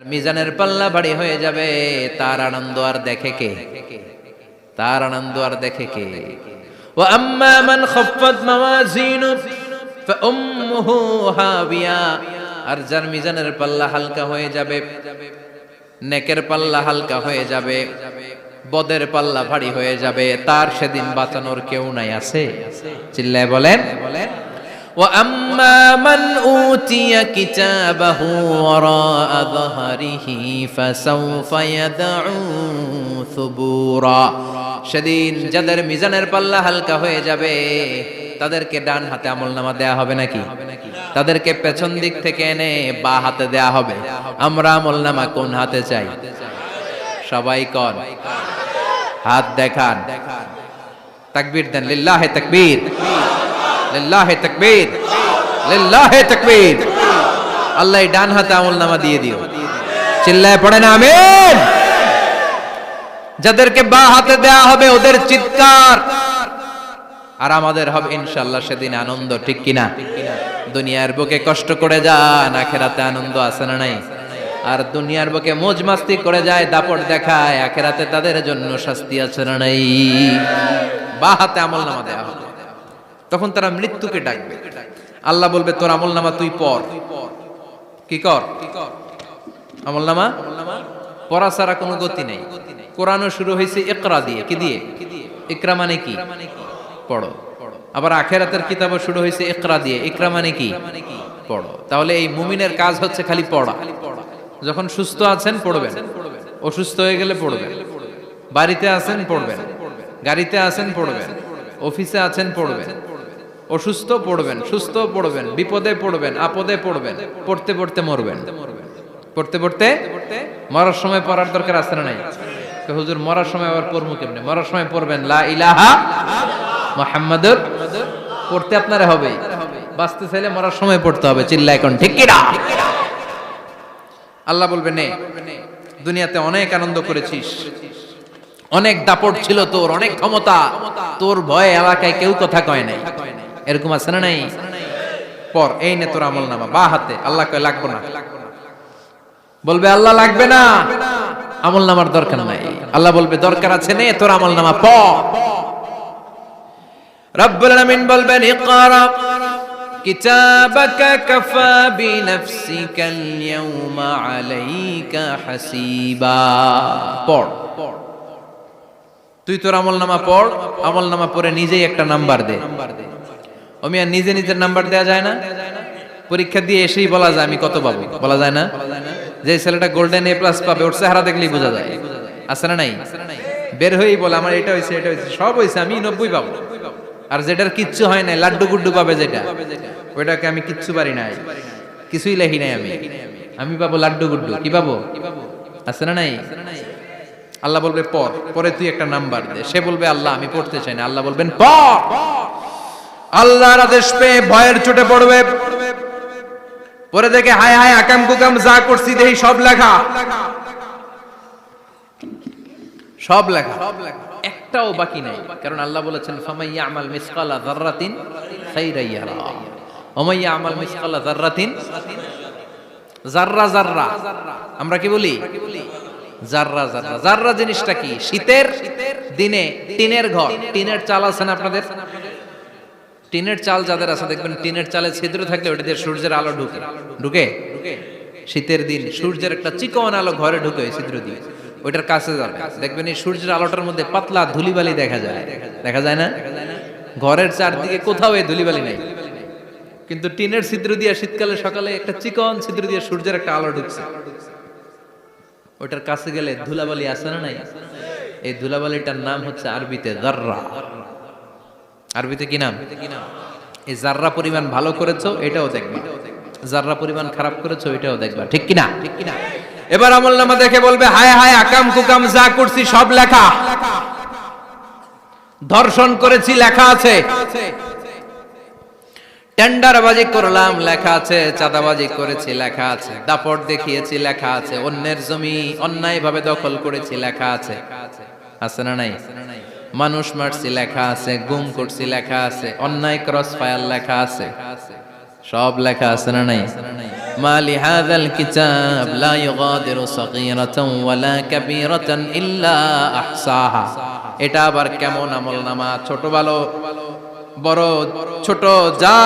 মিজানের পাল্লা বাড়ি হয়ে যাবে, তার আনন্দ আর দেখে কে? তার আনন্দ আর দেখে কে? ও আম্মা মান মাওয়াজিনু হাবিয়া। আর যার মিজানের পাল্লা হালকা হয়ে যাবে, নেকের পাল্লা হালকা হয়ে যাবে, বদের পাল্লা ভারী হয়ে যাবে, তার সেদিন বাঁচানোর কেউ নাই আছে? চিল্লায় বলেন বলেন। وأما من أوتي كتابه وراء ظهره فسوف يدعو ثبورا সেদিন যাদের মিজানের পাল্লা হালকা হয়ে যাবে তাদেরকে ডান হাতে আমল নামা দেয়া হবে নাকি তাদেরকে পেছন দিক থেকে এনে বা হাতে দেয়া হবে আমরা আমল নামা কোন হাতে চাই সবাই কন হাত দেখান তাকবীর দেন লিল্লাহে তাকবীর লিল্লাহে তাকবীর। লিল্লাহে তাকবীর। আল্লাহ এই ডান হাতে আমল নামা দিয়ে দিও। চিল্লায় পড়ে না আমিন। যাদেরকে বা হাতে দেয়া হবে ওদের চিৎকার। আর আমাদের হবে ইনশাল্লাহ সেদিন আনন্দ, ঠিক কিনা? দুনিয়ার বুকে কষ্ট করে যান, আখেরাতে আনন্দ আছে না নাই? আর দুনিয়ার বুকে মোজ মাস্তি করে যায়, দাপট দেখায়, আখেরাতে তাদের জন্য শাস্তি আছে না নাই? বা হাতে আমল নামা দেওয়া হবে। তখন তারা মৃত্যুকে ডাকবে। আল্লাহ বলবে, তোর আমল নামা তুই পর কি কর? আমল নামা পড়া ছাড়া কোনো গতি নেই। কোরআনও শুরু হয়েছে ইকরা দিয়ে। কি দিয়ে? ইকরা মানে কি? পড়ো। আবার আখেরাতের কিতাবও শুরু হয়েছে ইকরা দিয়ে। ইকরা মানে কি? পড়ো। তাহলে এই মুমিনের কাজ হচ্ছে খালি পড়া। যখন সুস্থ আছেন, পড়বেন। অসুস্থ হয়ে গেলে পড়বেন। বাড়িতে আছেন, পড়বেন। গাড়িতে আছেন, পড়বেন। অফিসে আছেন, পড়বেন। অসুস্থ পড়বেন, সুস্থ পড়বেন, বিপদে পড়বেন, আপদে পড়বেন, পড়তে পড়তে মরবেন। পড়তে পড়তে মরার সময় পড়ার দরকার আছে না নাই? হুজুর, মরার সময় আবার পড়ব কেমনে? মরার সময় পড়বেন, লা ইলাহা মুহাম্মাদুর পড়তে আপনারা হবে। বাঁচতে চাইলে মরার সময় পড়তে হবে চিল্লা এখন ঠিক আল্লাহ বলবে, নে, দুনিয়াতে অনেক আনন্দ করেছিস। অনেক দাপট ছিল তোর, অনেক ক্ষমতা। তোর ভয়ে এলাকায় কেউ কথা কয় নাই। এরকম আছে না নাই? পর, এই নে তোর আমল নামা, বা হাতে, আল্লাহ কয়, লাগবো না। বলবে, আল্লাহ লাগবে না। আমল নামার দরকার নাই। আল্লাহ বলবে, দরকার আছে নে তোর আমল নামা, প। রব্বুল আলামিন বলবেন, ইকরা কিতাবাকা কাফা বিনফসিকা আল-ইয়াওমা আলাইকা হাসিবা। পড়। তুই তোর আমল নামা পড়, আমল নামা পড়ে নিজেই একটা নাম্বার দে নাম্বার দে। আমি আর নিজে নিজের নাম্বার দেয়া যায় না? পরীক্ষা দিয়ে এসেই বলা যায়, আমি কত পাবো? বলা যায় না? যে ছেলেটা গোল্ডেন এ প্লাস পাবে, ওর চেহারা দেখলেই বোঝা যায়। আছে না নাই? বের হয়েই বলে, আমার এটা হয়েছে এটা হয়েছে, সব হয়েছে, আমি নব্বই পাবো। আর যেটার কিচ্ছু হয় নাই লাড্ডু গুড্ডু পাবে যেটা। ওইটাকে আমি কিচ্ছু পারি নাই। কিছুই লেখি নাই আমি। আমি পাবো লাড্ডু গুড্ডু কি পাবো? আছে না নাই? আল্লাহ বলবে, পর। পরে তুই একটা নাম্বার দে। সে বলবে, আল্লাহ, আমি পড়তে চাই না। আল্লাহ বলবেন, পর। আল্লাহর আদেশ পেয়ে ভয়ের চোটে পড়বে। পরে দেখে হায় হায় আকাম কুকাম যা করছি দেখি সব লেখা। সব লেখা। একটাও বাকি নাই। কারণ আল্লাহ বলেছেন ফামাইয়া আমাল মিসকালা যাররাতিন খাইরান ইয়ারা। ওমাইয়া আমাল মিসকালা যাররাতিন জাররা জাররা আমরা কি বলি? জাররা জাররা জাররা জিনিসটা কি? শীতের দিনে টিনের ঘর। টিনের চাল আছে না আপনাদের? টিনের চাল যাদের আছে, দেখবেন টিনের চালে ছিদ্র থাকলে ওটা দিয়ে সূর্যের আলো ঢুকে। ঢুকে? শীতের দিন সূর্যের একটা চিকন আলো ঘরে ঢুকে ছিদ্র দিয়ে। ওইটার কাছে যাবে। দেখবেন এই সূর্যের আলোটার মধ্যে পাতলা ধুলিবালি দেখা যায়। দেখা যায় না? ঘরের চারদিকে কোথাও এই ধুলিবালি নেই। কিন্তু টিনের ছিদ্র দিয়ে শীতকালে সকালে একটা চিকন ছিদ্র দিয়ে সূর্যের একটা আলো ঢুকছে। ওইটার কাছে গেলে ধুলাবালি আছে না নাই? এই ধুলাবালিটার নাম হচ্ছে আরবিতে জাররা আরবিতে কি নাম? এই জাররা পরিমাণ ভালো করেছ, এটাও দেখবা। জাররা পরিমাণ খারাপ করেছ, এটাও দেখবা। ঠিক কিনা? ঠিক কিনা এবার আমল নামা দেখে বলবে, হায় হায়, আকাম কুকাম যা করছি, সব লেখা। ধর্ষণ করেছি, লেখা আছে। টেন্ডারবাজি করলাম, লেখা আছে। চাঁদাবাজি করেছি, লেখা আছে। দাপট দেখিয়েছি, লেখা আছে। অন্যের জমি অন্যায় ভাবে দখল করেছি, লেখা আছে। আছে না নাই? মানুষ মারছি, লেখা আছে, গুম করছি, লেখা আছে, অন্যায় ক্রস ফায়ার লেখা আছে। সব লেখা আছে না নাই? মালি হাদাল কিতাব লা ইগাদিরু সাগীরাতান ওয়ালা কাবীরাতান এটা আবার কেমন আমলনামা ছোট ভালো বড়, ছোট, যা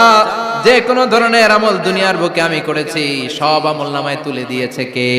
যে কোনো ধরনের আমল দুনিয়ার বুকে আমি করেছি, সব আমল নামায় তুলে দিয়েছে কে?